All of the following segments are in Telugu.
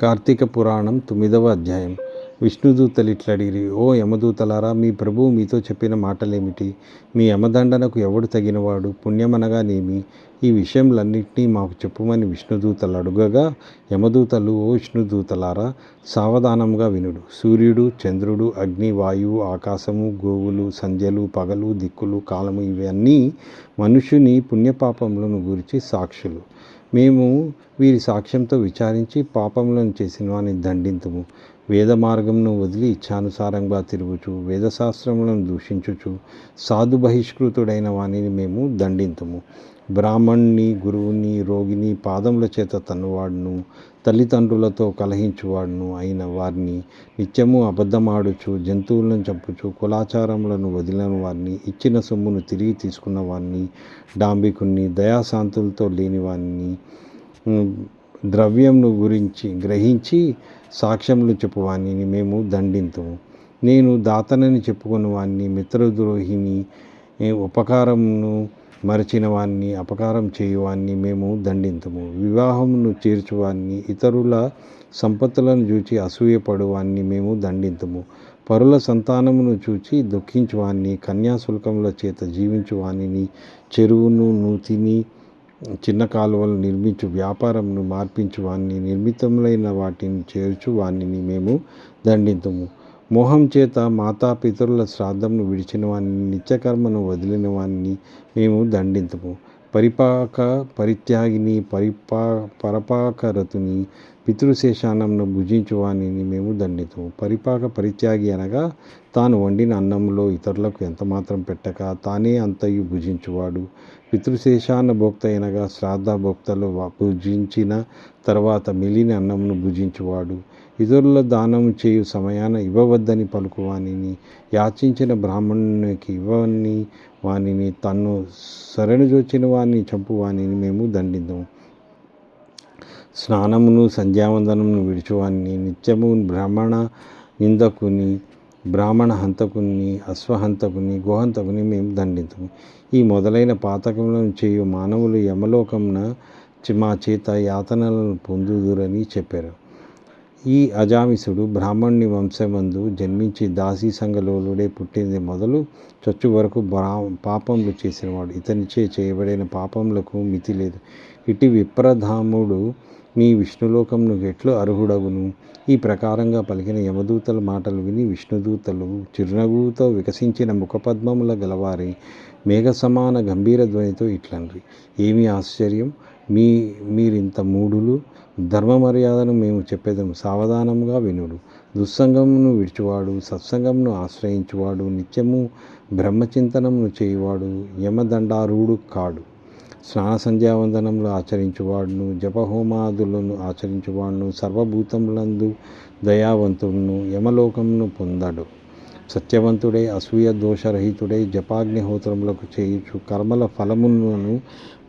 కార్తీక పురాణం తొమ్మిదవ అధ్యాయం. విష్ణుదూతలు ఇట్లడిగిరి ఓ యమదూతలారా మీ ప్రభువు మీతో చెప్పిన మాటలేమిటి? మీ యమదండనకు ఎవడు తగినవాడు? పుణ్యమనగానేమి ఈ విషయంలన్నింటినీ మాకు చెప్పుమని విష్ణుదూతలు అడుగగా యమదూతలు ఓ విష్ణుదూతలారా సావధానంగా వినుడు. సూర్యుడు చంద్రుడు అగ్ని వాయువు ఆకాశము గోవులు సంధ్యలు పగలు దిక్కులు కాలము ఇవన్నీ మనుషుని పుణ్యపాపములను గురించి సాక్షులు. మేము వీరి సాక్ష్యంతో విచారించి పాపములను చేసిన వాని దండింతుము. వేద మార్గమును వదిలి ఇచ్ఛానుసారంగా తిరుగుచు వేదశాస్త్రములను దూషించుచు సాధు బహిష్కృతుడైన వానిని మేము దండింతుము. బ్రాహ్మణ్ణి గురువుని రోగిని పాదముల చేత తన్నువాడును తల్లిదండ్రులతో కలహించువాడును అయిన వారిని నిత్యము అబద్ధమాడుచు జంతువులను చంపుచు కులాచారములను వదిలిన వారిని ఇచ్చిన సొమ్మును తిరిగి తీసుకున్న వారిని డాంబికుణ్ణి దయాశాంతులతో లేని వారిని ద్రవ్యంను గురించి గ్రహించి సాక్ష్యములు చెప్పువాణిని మేము దండింతుము. నేను దాతనని చెప్పుకున్న వాణ్ణి మిత్రద్రోహిని ఉపకారమును మరచిన వాణ్ణి అపకారం చేయువాన్ని మేము దండింతుము. వివాహమును చేర్చువాన్ని ఇతరుల సంపత్తులను చూచి అసూయపడువాన్ని మేము దండింతుము. పరుల సంతానమును చూచి దుఃఖించువాన్ని కన్యాశుల్కముల చేత జీవించువానిని చెరువును నూతిని చిన్న కాలువలు నిర్మించు వ్యాపారంను మార్పించు వాణ్ణి నిర్మితములైన వాటిని చేర్చు వాణ్ణిని మేము దండింతుము. మోహం చేత మాతాపితరుల శ్రాద్ధమును విడిచిన వాణ్ణి నిత్యకర్మను వదిలిన వాణ్ణి మేము దండింతము. పరిపాక పరిత్యాగిని పరిపా పరపాకరతుని పితృశేషానంను భుజించువాణిని మేము దండితము. పరిపాక పరిత్యాగి అనగా తాను వండిన అన్నంలో ఇతరులకు ఎంతమాత్రం పెట్టక తానే అంతయు భుజించువాడు. పితృశేషాన్న భోక్త అనగా శ్రాద్ధ భోక్తలు భుజించిన తర్వాత మిలిన అన్నమును భుజించువాడు. ఇతరుల దానం చేయు సమయాన ఇవ్వవద్దని పలుకువానిని యాచించిన బ్రాహ్మణునికి ఇవ్వని వానిని తన్ను శరణుజొచ్చిన వాణ్ణి చంపు వానిని మేము దండిద్దాం. స్నానమును సంధ్యావందనమును విడిచువాన్ని నిత్యము బ్రాహ్మణ నిందకుని బ్రాహ్మణ హంతకుని అశ్వహంతకుని గోహంతకుని మేము దండించము ఈ మొదలైన పాతకములను చేయు మానవులు యమలోకమున మా చేత యాతనలను పొందుదురని చెప్పారు. ఈ అజామిసుడు బ్రాహ్మణుని వంశమందు జన్మించి దాసీ సంఘలోలుడే పుట్టింది మొదలు చచ్చు వరకు బ్రా పాపములు చేసినవాడు. ఇతనిచే చేయబడిన పాపములకు మితి లేదు. ఇటు విప్రధాముడు మీ విష్ణులోకంను ఎట్లు అర్హుడగును? ఈ ప్రకారంగా పలికిన యమదూతల మాటలు విని విష్ణుదూతలు చిరునవ్వుతో వికసించిన ముఖపద్మముల గలవారి మేఘ సమాన గంభీర ధ్వనితో ఇట్లండ్రి. ఏమి ఆశ్చర్యం? మీ మీరింత మూఢులు ధర్మ మర్యాదను మేము చెప్పేదము సావధానంగా వినుడు. దుస్సంగమును విడిచివాడు సత్సంగమును ఆశ్రయించువాడు నిత్యము బ్రహ్మచింతనమును చేయువాడు యమదండారూఢు కాడు. స్నాన సంధ్యావందనములు ఆచరించువాడును జపహోమాదులను ఆచరించువాడును సర్వభూతములందు దయావంతుడును యమలోకమును పొందడు. సత్యవంతుడే అసూయ దోషరహితుడే జపాగ్నిహోత్రములకు చేయుచు కర్మల ఫలములను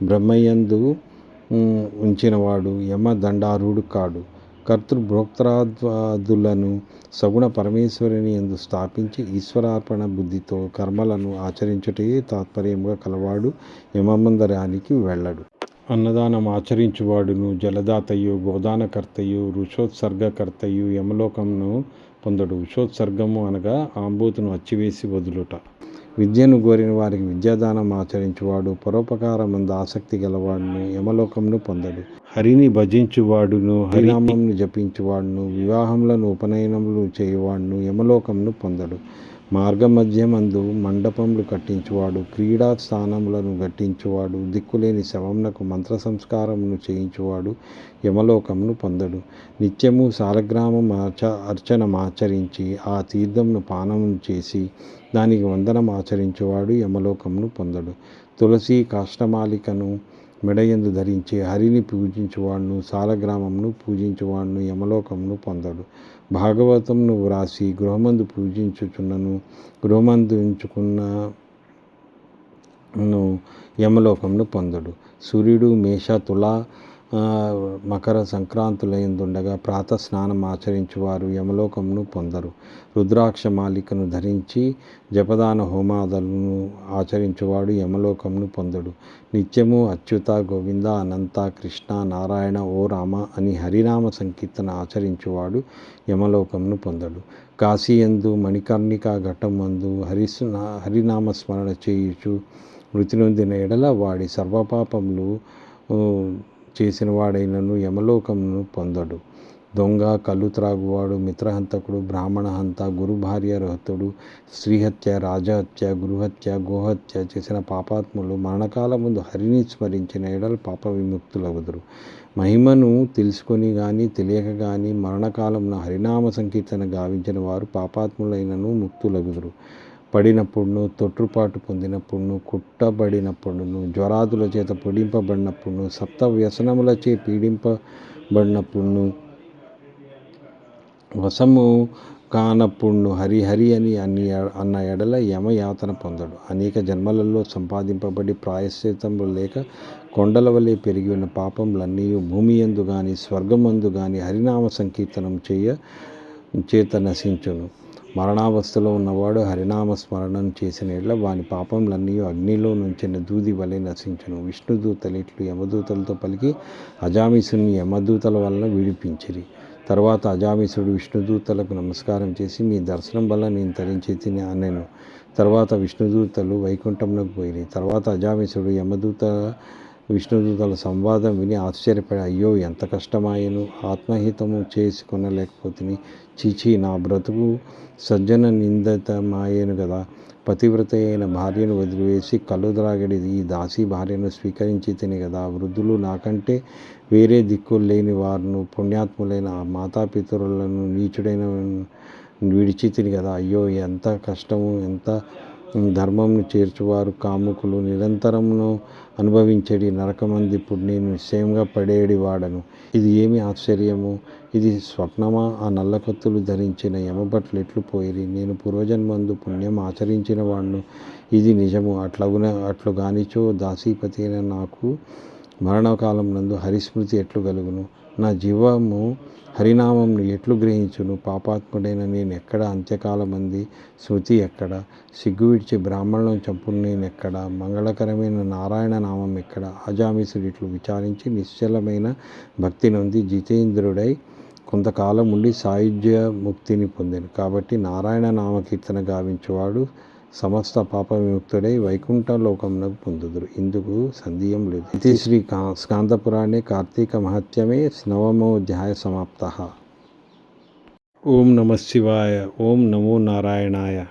బ్రహ్మయందు ఉంచినవాడు యమ దండారుడు కాడు. కర్తృభోక్తాదులను సగుణ పరమేశ్వరుని ఎందు స్థాపించి ఈశ్వరార్పణ బుద్ధితో కర్మలను ఆచరించుటే తాత్పర్యంగా కలవాడు యమమందరానికి వెళ్ళడు. అన్నదానం ఆచరించువాడును జలదాతయు గోదానకర్తయు ఋషోత్సర్గకర్తయు యమలోకమును పొందడు. ఋషోత్సర్గము అనగా ఆంబూతును అచ్చివేసి వదులుట. విద్యను కోరిన వారికి విద్యాదానం ఆచరించువాడు పరోపకారమందు ఆసక్తి గలవాడును యమలోకమును పొందడు. హరిని భజించువాడును హరినామంను జపించువాడును వివాహములను ఉపనయనములు చేయువాడును యమలోకమును పొందడు. మార్గమధ్యమందు మండపములు కట్టించువాడు క్రీడా స్థానములను గట్టించువాడు దిక్కులేని శవమునకు మంత్ర సంస్కారమును చేయించువాడు యమలోకమును పొందడు. నిత్యము సాలగ్రామం ఆచ అర్చనం ఆచరించి ఆ తీర్థమును పానము చేసి దానికి వందనం ఆచరించేవాడు యమలోకమును పొందడు. తులసి కాష్టమాలికను మెడయందు ధరించి హరిని పూజించేవాడును సాలగ్రామమును పూజించువాడును యమలోకమును పొందడు. భాగవతంను వ్రాసి గృహమందు పూజించుచున్నను గృహమందు ఉంచుకున్న యమలోకమును పొందడు. సూర్యుడు మేష తుల మకర సంక్రాంతులైందుండగా ప్రాతః స్నానం ఆచరించువారు యమలోకమును పొందరు. రుద్రాక్ష మాలికను ధరించి జపదాన హోమాదులను ఆచరించువాడు యమలోకమును పొందడు. నిత్యము అచ్యుత గోవింద అనంత కృష్ణ నారాయణ ఓ రామ అని హరినామ సంకీర్తన ఆచరించువాడు యమలోకమును పొందడు. కాశీయందు మణికర్ణిక ఘట్టమందు హరిసు హరినామ స్మరణ చేయుచు మృతి నొందిన ఎడల వాడి సర్వపాపములు చేసిన వాడైనను యమలోకమును పొందడు. దొంగ కళ్ళు త్రాగువాడు మిత్రహంతకుడు బ్రాహ్మణ హంత గురు భార్య రహతుడు స్త్రీహత్య రాజహత్య గృహత్య గోహత్య చేసిన పాపాత్ములు మరణకాల ముందు హరిని స్మరించిన ఎడల పాప విముక్తులగుదురు. మహిమను తెలుసుకొని కానీ తెలియక కానీ మరణకాలమున హరినామ సంకీర్తన గావించిన వారు పాపాత్ములైనను ముక్తులగుదురు. పడినప్పుడును తొట్టుపాటు పొందినప్పుడును కుట్టబడినప్పుడును జ్వరాదుల చేత పొడింపబడినప్పుడును సప్త వ్యసనములచే పీడింపబడినప్పుడును వశము కానప్పుడును హరిహరి అని అన్ని అన్న ఎడల యమయాతన పొందడు. అనేక జన్మలలో సంపాదింపబడి ప్రాయశ్చితము లేక కొండల వలె పెరిగి ఉన్న పాపములన్నీ భూమి ఎందు కానీ స్వర్గమందు కానీ హరినామ సంకీర్తనం చేయ చేత నశించును. మరణావస్థలో ఉన్నవాడు హరినామ స్మరణం చేసిన ఎడ్ల వాని పాపములన్నీ అగ్నిలో నుంచిన దూది వలె నశించను. విష్ణుదూతలు ఇట్లు యమదూతలతో పలికి అజామిసుని యమదూతల వలన విడిపించిరి. తర్వాత అజామిసుడు విష్ణుదూతలకు నమస్కారం చేసి మీ దర్శనం వల్ల నేను తరించి తిని అనెను. తర్వాత విష్ణుదూతలు వైకుంఠంలోకి పోయిరి. తర్వాత అజామిసుడు యమదూత విష్ణుదూతల సంవాదం విని ఆశ్చర్యపడి అయ్యో ఎంత కష్టమాయను. ఆత్మహితము చేసుకొనలేకపోతుని. చీచి నా బ్రతుకు సజ్జన నిందితమాయను కదా పతివ్రత అయిన భార్యను వదిలివేసి కళ్ళు ద్రాగడి ఈ దాసి భార్యను స్వీకరించి తిని కదా వృద్ధులు నాకంటే వేరే దిక్కులు లేని వారును పుణ్యాత్ములైన మాతాపితరులను నీచుడైన విడిచి తిని కదా అయ్యో ఎంత కష్టము ఎంత ధర్మంను చేర్చువారు కాముకులు. నిరంతరమును అనుభవించేడి నరకమంది ఇప్పుడు నేను నిశ్చయంగా పడేడి వాడను. ఇది ఏమి ఆశ్చర్యము? ఇది స్వప్నమా? ఆ నల్లకత్తులు ధరించిన యమభట్లు ఎట్లు పోయిరి? నేను పూర్వజన్మందు పుణ్యం ఆచరించిన వాడును ఇది నిజము. అట్లగున అట్లు గానిచో దాసీపతి అయిన నాకు మరణకాలం నందు హరిస్మృతి ఎట్లు కలుగును? నా జీవము హరినామంను ఎట్లు గ్రహించును? పాపాత్ముడైన నేను ఎక్కడ అంత్యకాలమంది శృతి ఎక్కడ? సిగ్గు విడిచి బ్రాహ్మణులను చంపును నేను ఎక్కడ మంగళకరమైన నారాయణ నామం ఎక్కడ? అజామిసుడు ఇట్లు విచారించి నిశ్చలమైన భక్తి నొంది జితేంద్రుడై కొంతకాలం ఉండి సాయుధ్య ముక్తిని పొందాను. కాబట్టి నారాయణ నామకీర్తన గావించేవాడు సమస్త పాప విముక్తుడై వైకుంఠ లోకమునకు పొందుదురు. ఇందుకు సందేహం లేదు. ఇది శ్రీ కా స్కాందపురాణే కార్తీక మహత్యమే నవమోధ్యాయ సమాప్త. ఓం నమ శివాయ. ఓం నమో నారాయణాయ.